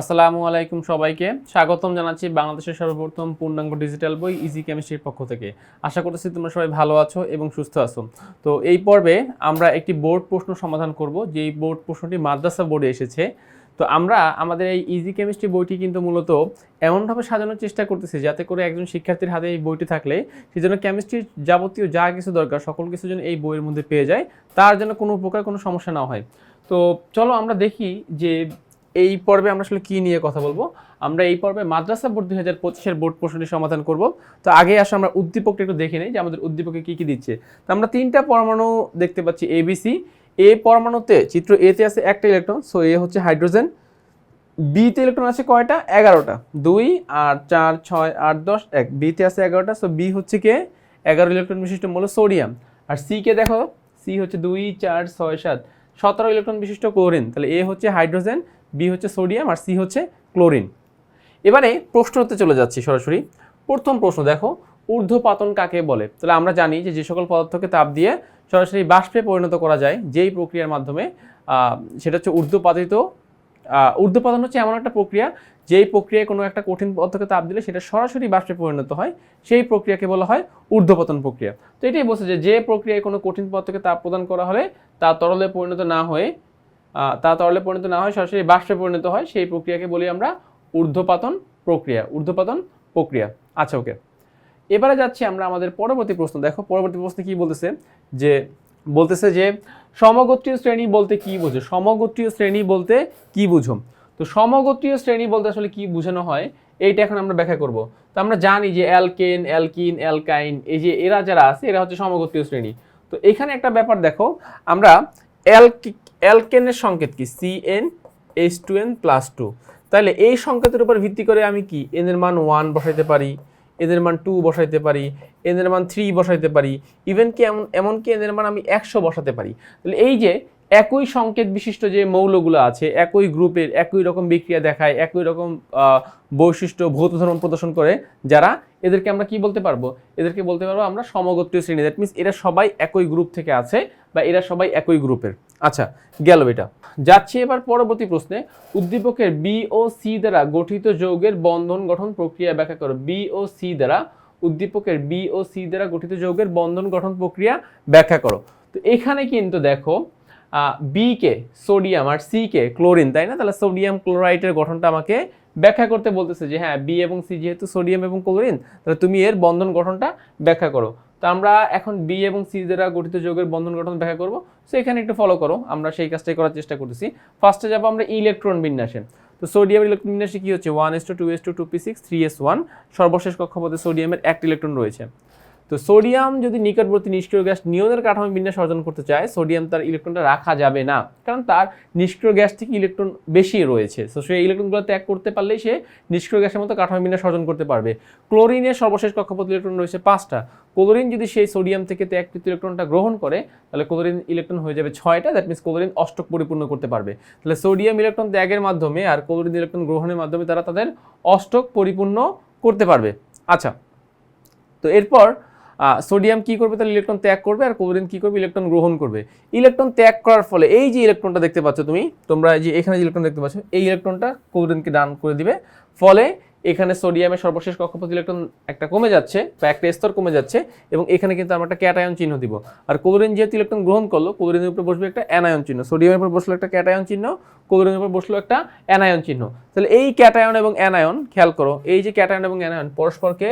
আসসালামু আলাইকুম সবাইকে। স্বাগতম জানাচ্ছি বাংলাদেশের সর্বপ্রথম পূর্ণাঙ্গ ডিজিটাল বই ইজি কেমিস্ট্রির পক্ষ থেকে। আশা করতেছি তোমরা সবাই ভালো আছো এবং সুস্থ আছো। তো এই পর্বে আমরা একটি বোর্ড প্রশ্ন সমাধান করব, যেই বোর্ড প্রশ্নটি মাদ্রাসা বোর্ডে এসেছে। তো আমরা আমাদের এই ইজি কেমিস্ট্রি বইটি কিন্তু মূলত এমনভাবে সাজানোর চেষ্টা করতেছি, যাতে করে একজন শিক্ষার্থীর হাতে এই বইটি থাকলে সে যেন কেমিস্ট্রির যাবতীয় যা কিছু দরকার, সকল কিছু যেন এই বইয়ের মধ্যে পেয়ে যায়, তার যেন কোনো প্রকার কোনো সমস্যা না হয়। তো চলো আমরা দেখি যে এই পর্বে আমরা আসলে কী নিয়ে কথা বলব? আমরা এই পর্বে মাদ্রাসা বোর্ড দুই হাজার পঁচিশের বোর্ড প্রশ্নটি সমাধান করব। তো আগে আসলে আমরা উদ্দীপকটা একটু দেখে নিই যে আমাদের উদ্দীপকে কী কী দিচ্ছে। তো আমরা তিনটা পরমাণু দেখতে পাচ্ছি এবিসি এ পরমাণুতে চিত্র এতে আছে একটা ইলেকট্রন, সো এ হচ্ছে হাইড্রোজেন। বিতে ইলেকট্রন আছে কয়টা? এগারোটা। দুই আর চার, ছয়, আট, দশ, এক। বিতে আছে এগারোটা, সো বি হচ্ছে কে? এগারো ইলেকট্রন বিশিষ্ট মূল সোডিয়াম। আর সি কে দেখো? সি হচ্ছে দুই, চার, ছয়, সাত। সতেরো ইলেকট্রন বিশিষ্ট ক্লোরিন। তাহলে এ হচ্ছে হাইড্রোজেন বি হচ্ছে সোডিয়াম আর সি হচ্ছে ক্লোরিন। এবারে প্রশ্নতে চলে যাচ্ছি সরাসরি। প্রথম প্রশ্ন, দেখো, ঊর্ধ্বপাতন কাকে বলে? তাহলে আমরা জানি যে যে সকল পদার্থকে তাপ দিয়ে সরাসরি বাষ্পে পরিণত করা যায়, যেই প্রক্রিয়ার মাধ্যমে সেটা হচ্ছে ঊর্ধ্বপাতিত ঊর্ধ্বপাতন হচ্ছে এমন একটা প্রক্রিয়া, যেই প্রক্রিয়ায় কোনো একটা কঠিন পদার্থকে তাপ দিলে সেটা সরাসরি বাষ্পে পরিণত হয়, সেই প্রক্রিয়াকে বলা হয় ঊর্ধ্বপতন প্রক্রিয়া। তো এটাই বলছে যে যে প্রক্রিয়ায় কোনো কঠিন পদার্থকে তাপ প্রদান করা হলে তা তরলে পরিণত না হয়ে তা তরলে পরিণত না হয়, সরাসরি বাষ্পে পরিণত হয়, সেই প্রক্রিয়াকে বলি আমরা ঊর্ধ্বপাতন প্রক্রিয়া ঊর্ধ্বপাতন প্রক্রিয়া। আচ্ছা ওকে। এবারে যাচ্ছি আমরা আমাদের পরবর্তী প্রশ্ন। দেখো, পরবর্তী প্রশ্নে কি বলতেছে? যে বলতেছে যে, সমগোত্রীয় শ্রেণি বলতে কি বোঝো? সমগোত্রীয় শ্রেণি বলতে কি বুঝো? তো সমগোত্রীয় শ্রেণি বলতে আসলে কি বোঝানো হয়? এইটা এখন আমরা ব্যাখ্যা করব। তো আমরা জানি যে অ্যালকেন, অ্যালকিন, অ্যালকাইন, এই যে এরা যারা আছে, এরা হচ্ছে সমগোত্রীয় শ্রেণি। তো এখানে একটা ব্যাপার দেখো, আমরা অ্যালকেনের সংকেত কি? C N H two N plus two তাহলে এই সংকেতের উপর ভিত্তি করে আমি কি? এদের মান ওয়ান বসাইতে পারি এদের মান টু বসাইতে পারি এদের মান থ্রি বসাইতে পারি ইভেন কি এমন, এমনকি এদের মান আমি একশো বসাতে পারি। তাহলে এই যে একই সংকেত বিশিষ্ট যে মৌলগুলো আছে, একই গ্রুপের, একই রকম বিক্রিয়া দেখায়, একই রকম বৈশিষ্ট্য, ভৌত ধর্ম প্রদর্শন করে যারা এদেরকে আমরা কি বলতে পারব? এদেরকে বলতে পারব আমরা সমগোত্রীয় শ্রেণি। দ্যাট মিনস এরা সবাই একই গ্রুপ থেকে আছে বা এরা সবাই একই গ্রুপের। আচ্ছা গেল এটা। যাচ্ছি এবার পরবর্তী প্রশ্নে। উদ্দীপকের বি ও সি দ্বারা গঠিত যৌগের বন্ধন গঠন প্রক্রিয়া ব্যাখ্যা করো। বি ও সি দ্বারা উদ্দীপকের বি ও সি দ্বারা গঠিত যৌগের বন্ধন গঠন প্রক্রিয়া ব্যাখ্যা করো। তো এখানে কিন্তু দেখো বি কে সোডিয়াম আর সি কে ক্লোরিন তাই না? তাহলে সোডিয়াম ক্লোরাইডের গঠনটা আমাকে ব্যাখ্যা করতে বলতেছে যে হ্যাঁ বি এবং সি যেহেতু সোডিয়াম এবং ক্লোরিন তাহলে তুমি এর বন্ধন গঠনটা ব্যাখ্যা করো। তো আমরা এখন বি এবং সি দ্বারা গঠিত যৌগের বন্ধন গঠন ব্যাখ্যা করব। সো এখানে একটু ফলো করো, আমরা সেই কাজটাই করার চেষ্টা করতেছি। ফার্স্টে যাব আমরা ইলেকট্রন বিন্যাসে। তো সোডিয়াম ইলেকট্রন বিন্যাসে কী হচ্ছে? One S two two S two two P six three S one সর্বশেষ কক্ষপথে সোডিয়ামের এক ইলেকট্রন রয়েছে। তো সোডিয়াম যদি নিকটবর্তী নিষ্ক্রিয় গ্যাস নিয়নের কাঠামো বিন্যাস অর্জন করতে চায়, সোডিয়াম তার ইলেকট্রনটা রাখা যাবে না। কারণ তার নিষ্ক্রিয় গ্যাস থেকে ইলেকট্রন বেশি রয়েছে। তো সেই ইলেকট্রনগুলো ত্যাগ করতে পারলেই সে নিষ্ক্রিয় গ্যাসের মতো কাঠামো বিন্যাস অর্জন করতে পারবে। ক্লোরিনের সর্বশেষ কক্ষপথ ইলেকট্রন রয়েছে পাঁচটা। ক্লোরিন যদি সেই সোডিয়াম থেকে ত্যাগকৃত ইলেকট্রনটা গ্রহণ করে, তাহলে ক্লোরিন ইলেকট্রন হয়ে যাবে ছয়টা। দ্যাট মিনস ক্লোরিন অষ্টক পরিপূর্ণ করতে পারবে। তাহলে সোডিয়াম ইলেকট্রন ত্যাগের মাধ্যমে আর ক্লোরিন ইলেকট্রন গ্রহণের মাধ্যমে তারা তাদের অষ্টক পরিপূর্ণ করতে পারবে। আচ্ছা তো এরপর সোডিয়াম কি করবে? তাহলে ইলেকট্রন ত্যাগ করবে আর ক্লোরিন কি করবে? ইলেকট্রন গ্রহণ করবে। ইলেকট্রন ত্যাগ করার ফলে এই যে ইলেকট্রনটা দেখতে পাচ্ছ তুমি, তোমরা যে এখানে যে ইলেকট্রন দেখতে পাচ্ছ, এই ইলেকট্রনটা ক্লোরিনকে দান করে দিবে। ফলে এখানে সোডিয়ামের সর্বশেষ কক্ষপথ ইলেকট্রন একটা কমে যাচ্ছে, বা একটা স্তর কমে যাচ্ছে, এবং এখানে কিন্তু আমরা একটা ক্যাটায়ন চিহ্ন দিব। আর ক্লোরিন যেহেতু ইলেকট্রন গ্রহণ করল ক্লোরিনের উপরে বসবে একটা অ্যানায়ন চিহ্ন। সোডিয়ামের উপর বসল একটা ক্যাটায়ন চিহ্ন ক্লোরিনের উপর বসল একটা অ্যানায়ন চিহ্ন। তাহলে এই ক্যাটায়ন এবং অ্যানায়ন খেয়াল করো, এই যে ক্যাটায়ন এবং অ্যানায়ন পরস্পরকে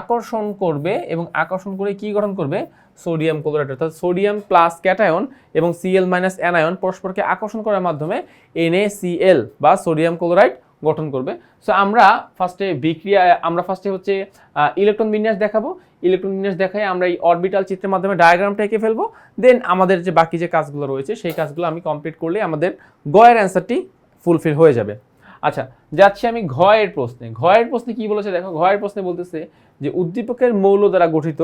আকর্ষণ করবে এবং আকর্ষণ করে কি গঠন করবে? সোডিয়াম ক্লোরাইড অর্থাৎ সোডিয়াম প্লাস ক্যাটায়ন এবং সিএল মাইনাস অ্যানায়ন পরস্পরকে আকর্ষণ করার মাধ্যমে NaCl বা সোডিয়াম ক্লোরাইড গঠন করবে। সো আমরা ফার্স্টে বিক্রিয়া, আমরা ফার্স্টে হচ্ছে ইলেকট্রন বিন্যাস দেখাবো। ইলেকট্রন বিন্যাস দেখায় আমরা এই অরবিটাল চিত্রের মাধ্যমে ডায়াগ্রামটা এঁকে ফেলব। দেন আমাদের যে বাকি যে কাজগুলো রয়েছে, সেই কাজগুলো আমি কমপ্লিট করলে আমাদের গয়ের অ্যান্সারটি ফুলফিল হয়ে যাবে। আচ্ছা যাচ্ছি আমি ঘয়ের প্রশ্নে। ঘয়ের প্রশ্নে কি বলেছে? দেখো, ঘয়ের প্রশ্নে বলতেছে যে উদ্দীপকের মৌল দ্বারা গঠিত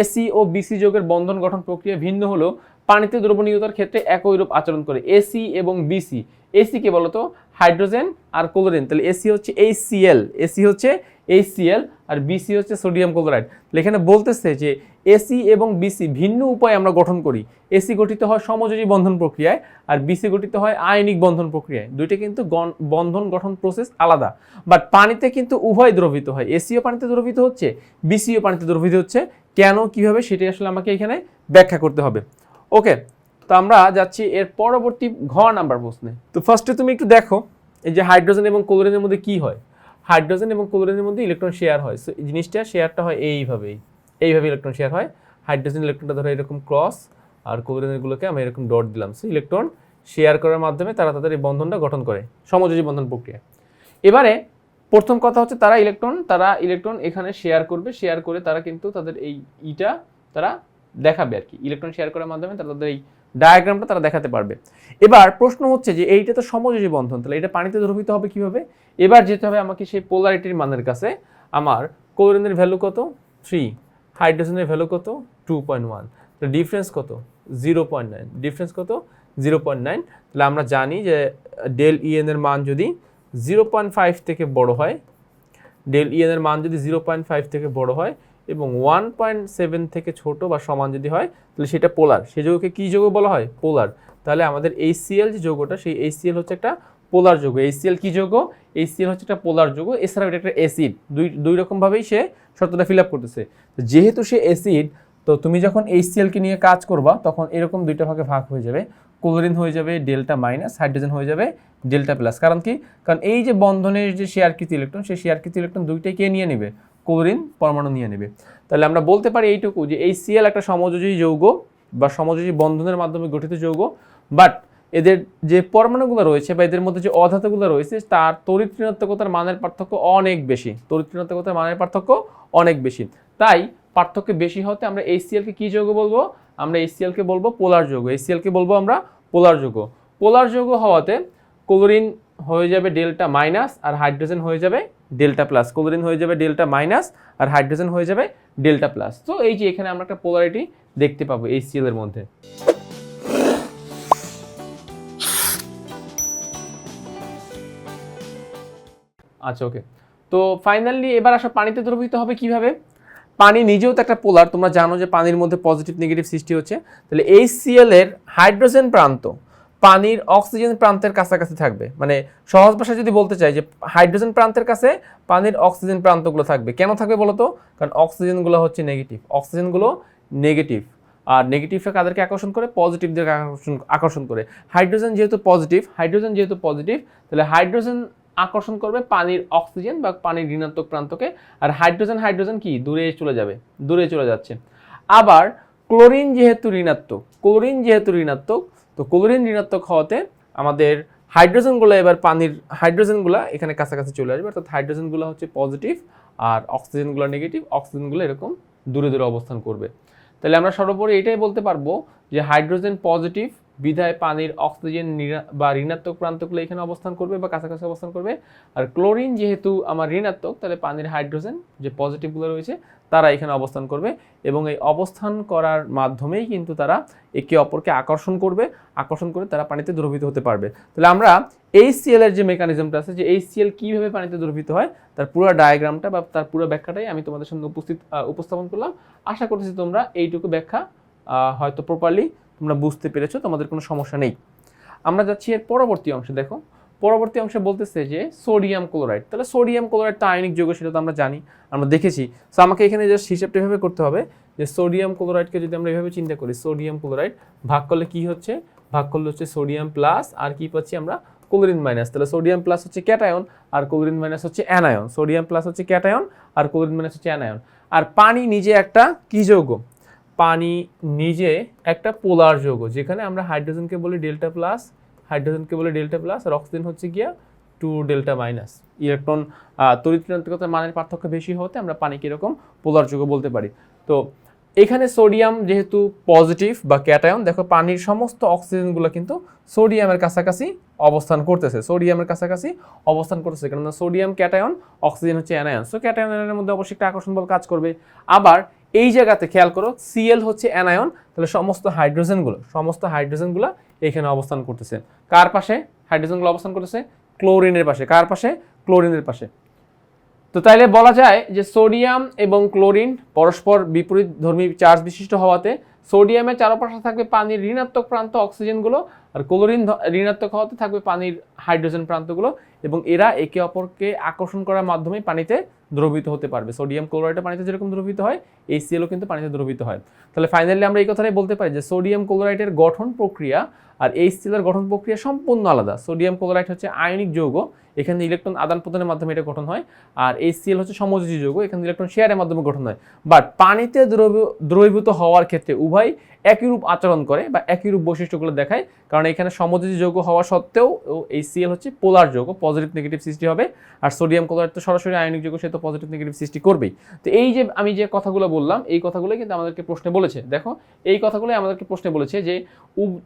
এসি ও বিসি যোগের বন্ধন গঠন প্রক্রিয়া ভিন্ন হলেও পানিতে দ্রবণীয়তার ক্ষেত্রে একই রূপ আচরণ করে। এসি এবং বিসি এসি কে বলতো হাইড্রোজেন আর ক্লোরিন। তাহলে এসি হচ্ছে এইচ সিএল এসি হচ্ছে এইচসিএল আর বিসি হচ্ছে সোডিয়াম ক্লোরাইড এখানে বলতেছে যে এসি এবং বিসি ভিন্ন উপায়ে আমরা গঠন করি। এসি গঠিত হয় সমযোজী বন্ধন প্রক্রিয়ায় আর বিসি গঠিত হয় আয়নিক বন্ধন প্রক্রিয়ায়। দুইটা কিন্তু বন্ধন গঠন প্রসেস আলাদা। বাট পানিতে কিন্তু উভয় দ্রবিত হয়। এসিও পানিতে দ্রবিত হচ্ছে বিসিও পানিতে দ্রবিত হচ্ছে। কেন, কীভাবে সেটাই আসলে আমাকে এখানে ব্যাখ্যা করতে হবে। ওকে তো আমরা যাচ্ছি এর পরবর্তী ঘ নাম্বার প্রশ্নে। তো ফার্স্টে তুমি একটু দেখো, এই যে হাইড্রোজেন এবং ক্লোরিনের মধ্যে কি হয়? হাইড্রোজেন এবং ক্লোরিনের মধ্যে ইলেকট্রন শেয়ার হয়। সো জিনিসটা শেয়ারটা হয় এইভাবেই। এইভাবে ইলেকট্রন শেয়ার হয়। হাইড্রোজেন ইলেকট্রনটা ধরো এরকম ক্রস আর ক্লোরিনেরগুলোকে আমি এরকম ডট দিলাম। সো ইলেকট্রন শেয়ার করার মাধ্যমে তারা তাদের এই বন্ধনটা গঠন করে। সমযোজী বন্ধন প্রক্রিয়া। এবারে প্রথম কথা হচ্ছে তারা ইলেকট্রন তারা ইলেকট্রন এখানে শেয়ার করবে। শেয়ার করে তারা কিন্তু তাদের এই ইটা তারা দেখাবে আর কি। ইলেকট্রন শেয়ার করার মাধ্যমে তারা তাদের এই ডায়াগ্রামটা তারা দেখাতে পারবে। এবার প্রশ্ন হচ্ছে যে এইটা তো সমযোজী বন্ধন, তাহলে এটা পানিতে দ্রবীভূত হবে কীভাবে? এবার যেতে হবে আমাকে সেই পোলারিটির মানের কাছে। আমার ক্লোরিনের ভ্যালু কত? থ্রি হাইড্রোজেনের ভ্যালু কত? টু পয়েন্ট ওয়ান ডিফারেন্স কত? জিরো পয়েন্ট নাইন ডিফারেন্স কত? জিরো পয়েন্ট নাইন তাহলে আমরা জানি যে ডেল ইএন এর মান যদি জিরো পয়েন্ট ফাইভ থেকে বড় হয় ডেল ইএন এর মান যদি জিরো পয়েন্ট ফাইভ থেকে বড় হয় এবং ওয়ান পয়েন্ট সেভেন থেকে ছোট বা সমান যদি হয়, তাহলে সেটা পোলার সে যৌগকে কী যৌগ বলা হয়? পোলার তাহলে আমাদের এইচসিএল যে যৌগটা, সেই এইচসিএল হচ্ছে একটা পোলার যৌগ। এইচসিএল কী যৌগ? এইচসিএল হচ্ছে একটা পোলার যৌগ। এছাড়াও এটা একটা অ্যাসিড দুই দুই রকমভাবেই সে শর্তটা ফিল আপ করতেছে। যেহেতু সে অ্যাসিড তো তুমি যখন এইচসিএলকে নিয়ে কাজ করবা, তখন এরকম দুইটা ভাগে ভাগ হয়ে যাবে। ক্লোরিন হয়ে যাবে ডেল্টা মাইনাস হাইড্রোজেন হয়ে যাবে ডেল্টা প্লাস কারণ কি? কারণ এই যে বন্ধনের যে শেয়ারকৃত ইলেকট্রন সেই শেয়ারকৃত ইলেকট্রন দুইটাই কে নিয়ে নেবে? ক্লোরিন পরমাণু নিয়ে নেবে। তাহলে আমরা বলতে পারি এইটুকু যে এই সিএল একটা সমযোজী যৌগ বা সমযোজী বন্ধনের মাধ্যমে গঠিত যৌগ বাট এদের যে পরমাণুগুলো রয়েছে বা এদের মধ্যে যে অধাতুগুলো রয়েছে, তার তড়িৎ মানের পার্থক্য অনেক বেশি। তড়িৎ মানের পার্থক্য অনেক বেশি। তাই পার্থক্য বেশি হতে আমরা এই সিএলকে কী যৌগ বলব? আমরা এই সিএলকে বলব পোলার যৌগ। এই সিএলকে বলব আমরা পোলার যৌগ। পোলার যৌগ হওয়াতে ক্লোরিন হয়ে যাবে ডেল্টা মাইনাস আর হাইড্রোজেন হয়ে যাবে ডেল্টা প্লাস। ক্লোরিন হয়ে যাবে ডেল্টা মাইনাস আর হাইড্রোজেন হয়ে যাবে ডেল্টা প্লাস। তো এই যে এখানে আমরা একটা পোলারিটি দেখতে পাবো এই সিএল এর মধ্যে। আচ্ছা ওকে তো ফাইনালি এবার আসা পানিতে দ্রবীভূত হবে কীভাবে? পানি নিজেও তো একটা পোলার তোমরা জানো যে পানির মধ্যে পজিটিভ নেগেটিভ সৃষ্টি হচ্ছে। তাহলে এই সিএল এর হাইড্রোজেন প্রান্ত পানির অক্সিজেন প্রান্তের কাছাকাছি থাকবে। মানে সহজ ভাষায় যদি বলতে চাই যে হাইড্রোজেন প্রান্তের কাছে পানির অক্সিজেন প্রান্তগুলো থাকবে। কেন থাকবে বলতো? কারণ অক্সিজেনগুলো হচ্ছে নেগেটিভ অক্সিজেনগুলো নেগেটিভ আর নেগেটিভটা কাদেরকে আকর্ষণ করে? পজিটিভদেরকে আকর্ষণ আকর্ষণ করে। হাইড্রোজেন যেহেতু পজিটিভ হাইড্রোজেন যেহেতু পজিটিভ তাহলে হাইড্রোজেন আকর্ষণ করবে পানির অক্সিজেন বা পানির ঋণাত্মক প্রান্তকে। আর হাইড্রোজেন হাইড্রোজেন কি? দূরে চলে যাবে। দূরে চলে যাচ্ছে। আবার ক্লোরিন যেহেতু ঋণাত্মক, ক্লোরিন যেহেতু ঋণাত্মক তো ক্লোরিন ঋণাত্মক হওয়াতে আমাদের হাইড্রোজেনগুলো এবার পানির, হাইড্রোজেনগুলো এখানে কাছাকাছি চলে আসবে। অর্থাৎ হাইড্রোজেনগুলো হচ্ছে পজিটিভ আর অক্সিজেনগুলো নেগেটিভ। অক্সিজেনগুলো এরকম দূরে দূরে অবস্থান করবে। তাহলে আমরা সর্বোপরি এটাই বলতে পারব যে হাইড্রোজেন পজিটিভ বিধায় পানির অক্সিজেন বা ঋণাত্মক প্রান্তগুলো এখানে অবস্থান করবে বা কাছাকাছি অবস্থান করবে। আর ক্লোরিন যেহেতু আমার ঋণাত্মক, তাহলে পানির হাইড্রোজেন যে পজিটিভগুলো রয়েছে, তারা এখানে অবস্থান করবে এবং এই অবস্থান করার মাধ্যমেই কিন্তু তারা একে অপরকে আকর্ষণ করবে, আকর্ষণ করে তারা পানিতে দ্রবীভূত হতে পারবে। তাহলে আমরা এই সিএল এর যে মেকানিজমটা আছে, যে এই সিএল কীভাবে পানিতে দ্রবীভূত হয়, তার পুরো ডায়াগ্রামটা বা তার পুরো ব্যাখ্যাটাই আমি তোমাদের সামনে উপস্থিত উপস্থাপন করলাম। আশা করতেছি তোমরা এইটুকু ব্যাখ্যা হয়তো প্রপারলি তোমরা বুঝতে পেরেছ, তোমাদের কোনো সমস্যা নেই। আমরা যাচ্ছি এর পরবর্তী অংশে, দেখো। পরবর্তী অংশে বলতেছে যে, সোডিয়াম ক্লোরাইড। তাহলে সোডিয়াম ক্লোরাইড তো আয়নিক যৌগ, সেটা তো আমরা জানি, আমরা দেখেছি। সো আমাকে এখানে জাস্ট হিসাবটা এভাবে করতে হবে যে, সোডিয়াম ক্লোরাইডকে যদি আমরা এভাবে চিন্তা করি, সোডিয়াম ক্লোরাইড ভাগ করলে কি হচ্ছে? ভাগ করলে হচ্ছে সোডিয়াম প্লাস, আর কি পাচ্ছি আমরা? Chlorine minus. তাহলে সোডিয়াম প্লাস হচ্ছে ক্যাটায়ন, আর ক্লোরিন মাইনাস হচ্ছে অ্যানায়ন। সোডিয়াম প্লাস হচ্ছে ক্যাটায়ন, আর ক্লোরিন মাইনাস হচ্ছে অ্যানায়ন। আর পানি নিজে একটা কি যৌগ? পানি নিজে একটা পোলার যৌগ, যেখানে আমরা হাইড্রোজেনকে বলি ডেল্টা প্লাস, হাইড্রোজেনকে বলি ডেল্টা প্লাস, আর অক্সিজেন হচ্ছে গিয়া টু ডেল্টা মাইনাস। ইলেকট্রন তড়িৎ মানের পার্থক্য বেশি হতে আমরা পানিকে এরকম পোলার যৌগ বলতে পারি। তো এখানে সোডিয়াম যেহেতু পজিটিভ বা ক্যাটায়ন, দেখো পানির সমস্ত অক্সিজেনগুলো কিন্তু সোডিয়ামের কাছাকাছি অবস্থান করতেছে, সোডিয়ামের কাছাকাছি অবস্থান করতেছে। কেননা সোডিয়াম, ক্যাটায়ন, অক্সিজেন হচ্ছে অ্যানায়ন সো ক্যাটায়নের মধ্যে অবশ্যই একটা আকর্ষণ বল কাজ করবে। আবার এই জায়গাতে খেয়াল করো সিএল হচ্ছে অ্যানায়ন তাহলে সমস্ত হাইড্রোজেনগুলো সমস্ত হাইড্রোজেনগুলো এখানে অবস্থান করতেছে। কার পাশে? হাইড্রোজেনগুলো অবস্থান করতেছে ক্লোরিনের পাশে। কার পাশে? ক্লোরিনের পাশে। তো তাইলে বলা যায় যে সোডিয়াম এবং ক্লোরিন পরস্পর বিপরীত ধর্মী চার্জ বিশিষ্ট হওয়াতে সোডিয়ামের চারপাশে থাকবে পানির ঋণাত্মক প্রান্ত অক্সিজেনগুলো আর ক্লোরিন ঋণাত্মক হওয়াতে থাকবে পানির হাইড্রোজেন প্রান্তগুলো এবং এরা একে অপরকে আকর্ষণ করার মাধ্যমে পানিতে দ্রবীভূত হতে পারবে। সোডিয়াম ক্লোরাইডটা পানিতে যেরকম দ্রবিত হয় এই সিএলও কিন্তু পানিতে দ্রবিত হয়। তাহলে ফাইনালি আমরা এই কথাটাই বলতে পারি যে সোডিয়াম ক্লোরাইডের গঠন প্রক্রিয়া আর এই সিএলের গঠন প্রক্রিয়া সম্পূর্ণ আলাদা। সোডিয়াম ক্লোরাইড হচ্ছে আয়নিক যৌগ, এখানে ইলেকট্রন আদান প্রদানের মাধ্যমে এটা গঠন হয়, আর এই সিএল হচ্ছে সমযোজী যৌগ, এখানে ইলেকট্রন শেয়ারের মাধ্যমে গঠন হয়। বাট পানিতে দ্রবী- দ্রবীভূত হওয়ার ক্ষেত্রে উভয় একই রূপ আচরণ করে বা একই রূপ বৈশিষ্ট্যগুলো দেখায়, কারণ এখানে সমযোজী যৌগ হওয়া সত্ত্বেও এই সিএল হচ্ছে পোলার যৌগ পজিটিভ নেগেটিভ সৃষ্টি হবে, আর সোডিয়াম ক্লোরাইড তো সরাসরি আয়নিক যৌগ, সে তো পজিটিভ নেগেটিভ সৃষ্টি করবেই। তো এই যে আমি যে কথাগুলো বললাম, এই কথাগুলো কিন্তু আমাদেরকে প্রশ্নে বলেছে। দেখো, এই কথাগুলো আমাদেরকে প্রশ্নে বলেছে যে উদ-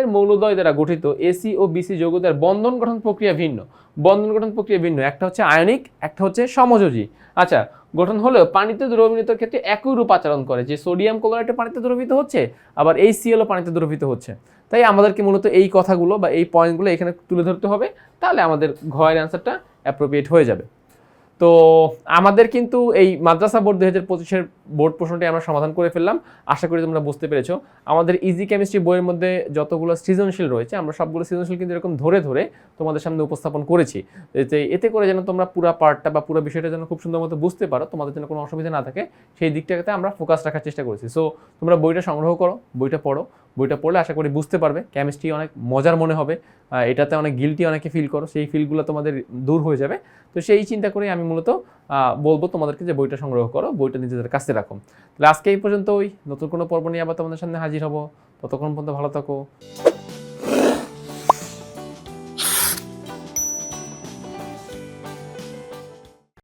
উদ্দীপকের মৌলদ্বয় দ্বারা গঠিত এসি ও বিসি যৌগদের বন্ধন গঠন প্রক্রিয়া ভিন্ন। বন্ধন গঠন প্রক্রিয়া ভিন্ন। একটা হচ্ছে আয়নিক, একটা হচ্ছে সমযোজী। আচ্ছা গঠন হলেও পানিতে দ্রবীভূতের ক্ষেত্রে একই রূপ আচরণ করে, যে সোডিয়াম ক্লোরাইডে পানিতে দ্রবীভূত হচ্ছে, আবার এই সিএলও পানিতে দ্রবীভূত হচ্ছে। তাই আমাদেরকে মূলত এই কথাগুলো বা এই পয়েন্টগুলো এখানে তুলে ধরতে হবে, তাহলে আমাদের ঘয়ের অ্যান্সারটা অ্যাপ্রোপ্রিয়েট হয়ে যাবে। তো আমাদের কিন্তু এই মাদ্রাসা বোর্ড দুই হাজার পঁচিশের বোর্ড প্রশ্নটি আমরা সমাধান করে ফেললাম। আশা করি তোমরা বুঝতে পেরেছ। আমাদের ইজি কেমিস্ট্রি বইয়ের মধ্যে যতগুলো সৃজনশীল রয়েছে, আমরা সবগুলো সৃজনশীল কিন্তু এরকম ধরে ধরে তোমাদের সামনে উপস্থাপন করেছি। এতে করে যেন তোমরা পুরো পার্টটা বা পুরো বিষয়টা যেন খুব সুন্দর মতো বুঝতে পারো, তোমাদের যেন কোনো অসুবিধা না থাকে, সেই দিকটাতে আমরা ফোকাস রাখার চেষ্টা করেছি। সো তোমরা বইটা সংগ্রহ করো, বইটা পড়ো বইটা পড়লে আশা করি বুঝতে পারবে। কেমিস্ট্রি অনেক মজার মনে হবে। এটাতে অনেক গিলটি অনেকে ফিল করো। সেই ফিলগুলো তোমাদের দূর হয়ে যাবে। তো সেই চিন্তা করে আমি মূলত বলব তোমাদেরকে যে বইটা সংগ্রহ করো, বইটা নিজেদের কাছে রাখো। তাহলে আজকে এই পর্যন্ত ওই নতুন কোনো পর্ব নিয়ে আবার তোমাদের সামনে হাজির হব। ততক্ষণ পর্যন্ত ভালো থাকো।